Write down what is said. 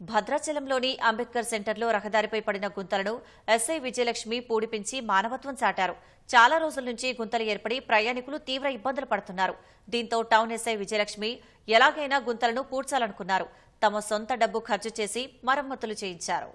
భద్రాచలంలోని అంబేద్కర్ సెంటర్లో రహదారిపై పడిన గుంతలను ఎస్ఐ విజయలక్ష్మి పూడిపించి మానవత్వం చాటారు. చాలా రోజుల నుంచి గుంతలు ఏర్పడి ప్రయాణికులు తీవ్ర ఇబ్బందులు పడుతున్నారు. దీంతో టౌన్ ఎస్ఐ విజయలక్ష్మి ఎలాగైనా గుంతలను పూడ్చాలనుకున్నారు. తమ సొంత డబ్బు ఖర్చు చేసి మరమ్మతులు చేయించారు.